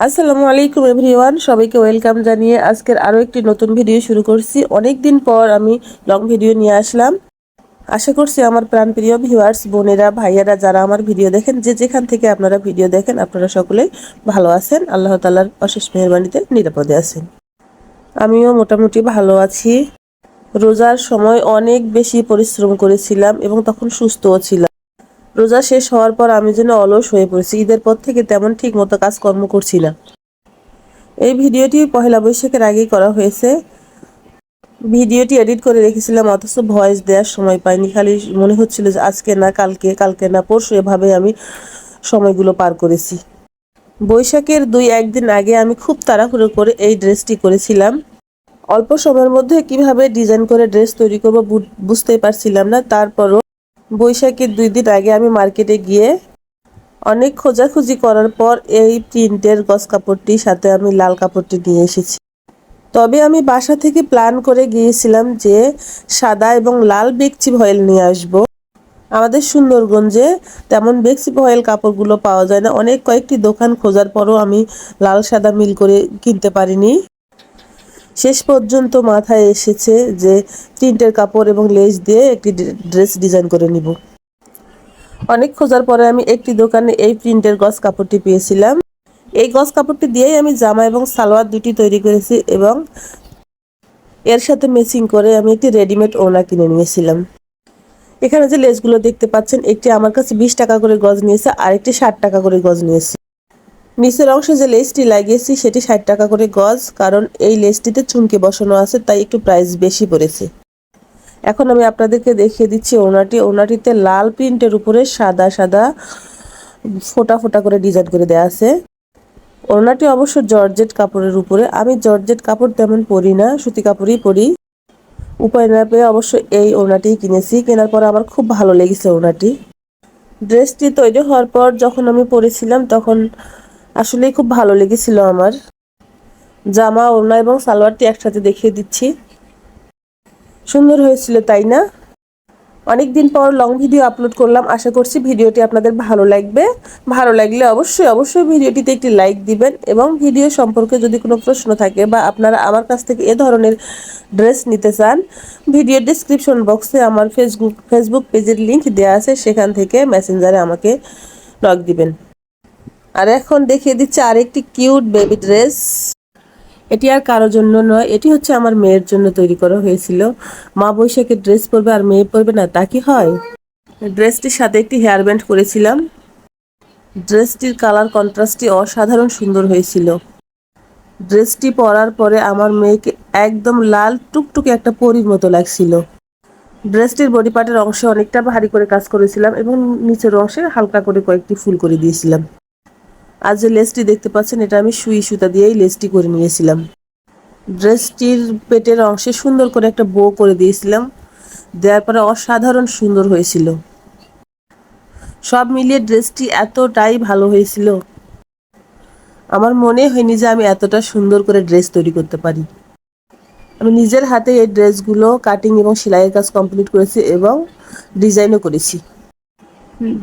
আসসালামু আলাইকুম এভরিওয়ান, সবাইকে ওয়েলকাম জানিয়ে আজকের আরও একটি নতুন ভিডিও শুরু করছি। অনেক দিন পর আমি লং ভিডিও নিয়ে আসলাম। আশা করছি আমার প্রাণপ্রিয় ভিউয়ার্স, বোনেরা, ভাইয়ারা যারা আমার ভিডিও দেখেন, যে যেখান থেকে আপনারা ভিডিও দেখেন, আপনারা সকলেই ভালো আছেন। আল্লাহ তালার অশেষ মেহরবানিতে নিরাপদে আছেন। আমিও মোটামুটি ভালো আছি। রোজার সময় অনেক বেশি পরিশ্রম করেছিলাম এবং তখন সুস্থও ছিলাম। রোজা শেষ হওয়ার পর আমি যেন অলস হয়ে পড়েছি। ঈদের পর থেকে তেমন ঠিক মতো কাজকর্ম করছি না। এই ভিডিওটি পহেলা বৈশাখের আগেই করা হয়েছে। ভিডিওটি এডিট করে রেখেছিলাম, অথচ ভয়েস দেওয়ার সময় পাইনি। খালি মনে হচ্ছিল যে আজকে না কালকে কালকে না পরশু, এভাবে আমি সময়গুলো পার করেছি। বৈশাখের দুই একদিন আগে আমি খুব তাড়াহুড়ো করে এই ড্রেসটি করেছিলাম। অল্প সময়ের মধ্যে কীভাবে ডিজাইন করে ড্রেস তৈরি করব বুঝতেই পারছিলাম না। তারপরও বৈশাখের দুই দিন আগে আমি মার্কেটে গিয়ে অনেক খোঁজাখুঁজি করার পর এই প্রিন্টের গস কাপড়টি সাথে আমি লাল কাপড়টি নিয়ে এসেছি। তবে আমি বাসা থেকে প্ল্যান করে গিয়েছিলাম যে সাদা এবং লাল বেকচি ভয়েল নিয়ে আসব। আমাদের সুন্দরগঞ্জে তেমন বেক্সি ভয়েল কাপড়গুলো পাওয়া যায় না। অনেক কয়েকটি দোকান খোঁজার পরও আমি লাল সাদা মিল করে কিনতে পারিনি। শেষ পর্যন্ত মাথায় এসেছে যে প্রিন্টের কাপড় এবং লেস দিয়ে একটি ড্রেস ডিজাইন করে নিব। অনেক খোঁজার পরে আমি একটি দোকানে এই প্রিন্টের গস কাপড়টি পেয়েছিলাম। এই গস কাপড়টি দিয়েই আমি জামা এবং সালোয়ার দুটি তৈরি করেছি এবং এর সাথে ম্যাচিং করে আমি একটি রেডিমেড ওনা কিনে নিয়েছিলাম। এখানে যে লেসগুলো দেখতে পাচ্ছেন, একটি আমার কাছে বিশ টাকা করে গজ নিয়েছে আর একটি ষাট টাকা করে গজ নিয়েছে। নিচের অংশে যে লেসটি লাগিয়েছি, সেটি ষাট টাকা করে গজ, কারণ এই লেসটিতে চুমকে বসানো আছে, তাই একটু প্রাইস বেশি পড়েছে। এখন আমি আপনাদেরকে দেখিয়ে দিচ্ছি ওনাটি ওনাটিতে লাল প্রিন্টের উপরে সাদা সাদা ফোটা ফোটা করে ডিজাইন করে দেওয়া আছে। ওনাটি অবশ্য জর্জেট কাপড়ের উপরে। আমি জর্জেট কাপড় তেমন পরি না, সুতি কাপড়ই পরি। উপায় না পেয়ে অবশ্য এই ওনাটি কিনেছি। কেনার পর আমার খুব ভালো লেগেছে ওনাটি ড্রেসটি তৈরি হওয়ার পর যখন আমি পরেছিলাম, তখন আসলেই খুব ভালো লেগেছিল আমার। জামা, ওড়না এবং সালোয়ারটি একসাথে দেখিয়ে দিচ্ছি। সুন্দর হয়েছিল, তাই না? অনেক দিন পর লং ভিডিও আপলোড করলাম। আশা করছি ভিডিওটি আপনাদের ভালো লাগবে। ভালো লাগলে অবশ্যই অবশ্যই ভিডিওটিতে একটি লাইক দিবেন এবং ভিডিও সম্পর্কে যদি কোনো প্রশ্ন থাকে বা আপনারা আমার কাছ থেকে এ ধরনের ড্রেস নিতে চান ভিডিও ডিসক্রিপশন বক্সে আমার ফেসবুক ফেসবুক পেজের লিঙ্ক দেওয়া আছে। সেখান থেকে মেসেঞ্জারে আমাকে নক দিবেন। আর এখন দেখিয়ে দিচ্ছে আরেকটি কিউট বেবি ড্রেস এটি আর কারোর জন্য নয়, এটি হচ্ছে আমার মেয়ের জন্য তৈরি করা হয়েছিল। মা বৈশাখে ড্রেস পরবে আর মেয়ে পরবে না, তা কি হয়? ড্রেসটির সাথে একটি হেয়ার ব্যান্ড করেছিলাম। ড্রেসটির কালার কন্ট্রাস্টটি অসাধারণ সুন্দর হয়েছিল। ড্রেসটি পরার পরে আমার মেয়েকে একদম লাল টুকটুকে একটা পরির মতো লাগছিল। ড্রেসটির বডি পার্টের অংশে অনেকটা ভারী করে কাজ করেছিলাম এবং নিচের অংশে হালকা করে কয়েকটি ফুল করে দিয়েছিলাম। আর যে লেসটি দেখতে পাচ্ছেন, এটা আমি সুই সুতা দিয়েই লেসটি করে নিয়েছিলাম। ড্রেসটির পেটের অংশে সুন্দর করে একটা বো করে দিয়েছিলাম। দেওয়ার পরে অসাধারণ সুন্দর হয়েছিল। সব মিলিয়ে ড্রেসটি এতটাই ভালো হয়েছিল। আমার মনে হয়নি যে আমি এতটা সুন্দর করে ড্রেস তৈরি করতে পারি। আমি নিজের হাতে এই ড্রেসগুলো কাটিং এবং সেলাইয়ের কাজ কমপ্লিট করেছি এবং ডিজাইনও করেছি।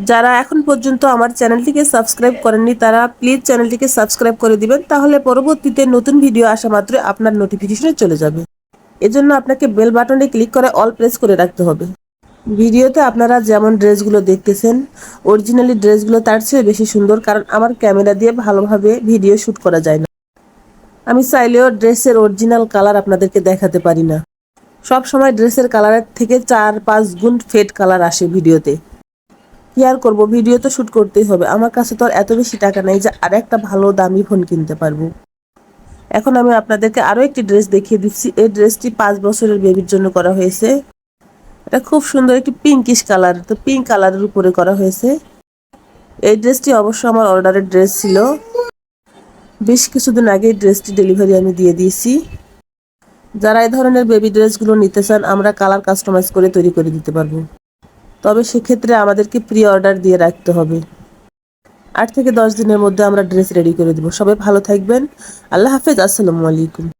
যারা এখন পর্যন্ত আমার চ্যানেলটিকে সাবস্ক্রাইব করেননি, তারা প্লিজ চ্যানেলটিকে সাবস্ক্রাইব করে দিবেন, তাহলে পরবর্তীতে নতুন ভিডিও আসা মাত্র আপনার নোটিফিকেশনে চলে যাবে। এজন্য আপনাকে বেল বাটনে ক্লিক করে অল প্রেস করে রাখতে হবে। ভিডিওতে আপনারা যেমন ড্রেসগুলো দেখতেছেন অরিজিনালি ড্রেসগুলো তার চেয়ে বেশি সুন্দর, কারণ আমার ক্যামেরা দিয়ে ভালোভাবে ভিডিও শ্যুট করা যায় না। আমি চাইলেও ড্রেসের অরিজিনাল কালার আপনাদেরকে দেখাতে পারি না। সব সময় ড্রেসের কালারের থেকে চার পাঁচ গুণ ফেড কালার আসে ভিডিওতে। কি আর করব ভিডিও তো শ্যুট করতেই হবে। আমার কাছে তো আর এত বেশি টাকা নেই যে আর একটা ভালো দামি ফোন কিনতে পারব। এখন আমি আপনাদেরকে আরও একটি ড্রেস দেখিয়ে দিচ্ছি। এই ড্রেসটি পাঁচ বছরের বেবির জন্য করা হয়েছে। এটা খুব সুন্দর একটি পিঙ্কিশ কালার তো পিঙ্ক কালারের উপরে করা হয়েছে। এই ড্রেসটি অবশ্য আমার অর্ডারের ড্রেস ছিল। বেশ কিছুদিন আগে ড্রেসটি ডেলিভারি আমি দিয়ে দিয়েছি। যারা এই ধরনের বেবি ড্রেসগুলো নিতে চান, আমরা কালার কাস্টমাইজ করে তৈরি করে দিতে পারব। তবে সেক্ষেত্রে আমাদেরকে প্রি অর্ডার দিয়ে রাখতে হবে। আট থেকে দশ দিনের মধ্যে আমরা ড্রেস রেডি করে দেবো। সবাই ভালো থাকবেন। আল্লাহ হাফেজ। আসসালামু আলাইকুম।